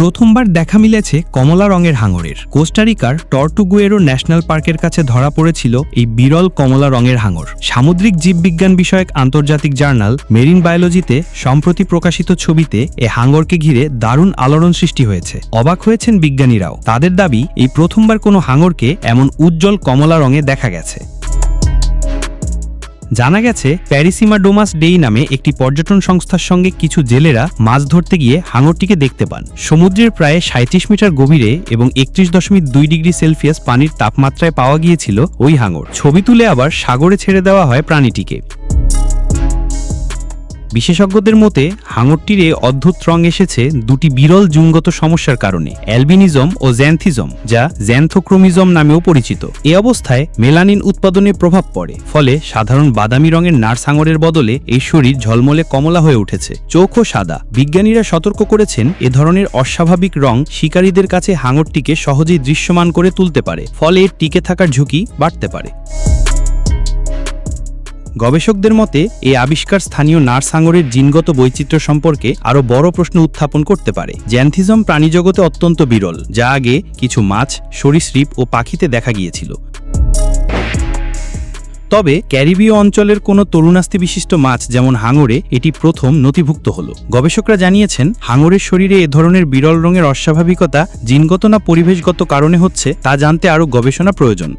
প্রথমবার দেখা মিলেছে কমলা রঙের হাঙরের। কোস্টারিকার টর্টুগুয়েরো ন্যাশনাল পার্কের কাছে ধরা পড়েছিল এই বিরল কমলা রঙের হাঙর। সামুদ্রিক জীববিজ্ঞান বিষয়ক আন্তর্জাতিক জার্নাল মেরিন বায়োলজিতে সম্প্রতি প্রকাশিত ছবিতে এ হাঙরকে ঘিরে দারুণ আলোড়ন সৃষ্টি হয়েছে। অবাক হয়েছেন বিজ্ঞানীরাও। তাদের দাবি, এই প্রথমবার কোনো হাঙরকে এমন উজ্জ্বল কমলা রঙে দেখা গেছে। জানা গেছে, প্যারিসিমা ডোমাস ডেই নামে একটি পর্যটন সংস্থার সঙ্গে কিছু জেলেরা মাছ ধরতে গিয়ে হাঙরটিকে দেখতে পান। সমুদ্রের প্রায় সাঁত্রিশ মিটার গভীরে এবং একত্রিশ দশমিক দুই ডিগ্রি সেলসিয়াস পানির তাপমাত্রায় পাওয়া গিয়েছিল ওই হাঙর। ছবি তুলে আবার সাগরে ছেড়ে দেওয়া হয় প্রাণীটিকে। বিশেষজ্ঞদের মতে, হাঙরটির এ অদ্ভুত রং এসেছে দুটি বিরল জুঙ্গত সমস্যার কারণে, অ্যালবিনিজম ও জ্যান্থিজম, যা জ্যান্থোক্রোমিজম নামেও পরিচিত। এ অবস্থায় মেলানিন উৎপাদনে প্রভাব পড়ে, ফলে সাধারণ বাদামি রঙের নার্স হাঙরের বদলে এই শরীর ঝলমলে কমলা হয়ে উঠেছে। চোখও সাদা। বিজ্ঞানীরা সতর্ক করেছেন, এ ধরনের অস্বাভাবিক রং শিকারীদের কাছে হাঙরটিকে সহজেই দৃশ্যমান করে তুলতে পারে, ফলে এর টিকে থাকার ঝুঁকি বাড়তে পারে। গবেষকদের মতে এই আবিষ্কার স্থানীয় নার্স হাঙরের জিনগত বৈচিত্র্য সম্পর্কে আরও বড় প্রশ্ন উত্থাপন করতে পারে। জ্যান্থিজম প্রাণীজগতে অত্যন্ত বিরল, যা আগে কিছু মাছ, সরীসৃপ ও পাখিতে দেখা গিয়েছিল। তবে, ক্যারিবীয় অঞ্চলের কোনো তরুণাস্তি বিশিষ্ট মাছ যেমন হাঙরে, এটি প্রথম নথিভুক্ত হল। গবেষকরা জানিয়েছেন, হাঙরের শরীরে এ ধরনের বিরল রঙের অস্বাভাবিকতা, জিনগত না পরিবেশগত কারণে হচ্ছে, তা জানতে আরও গবেষণা প্রয়োজন।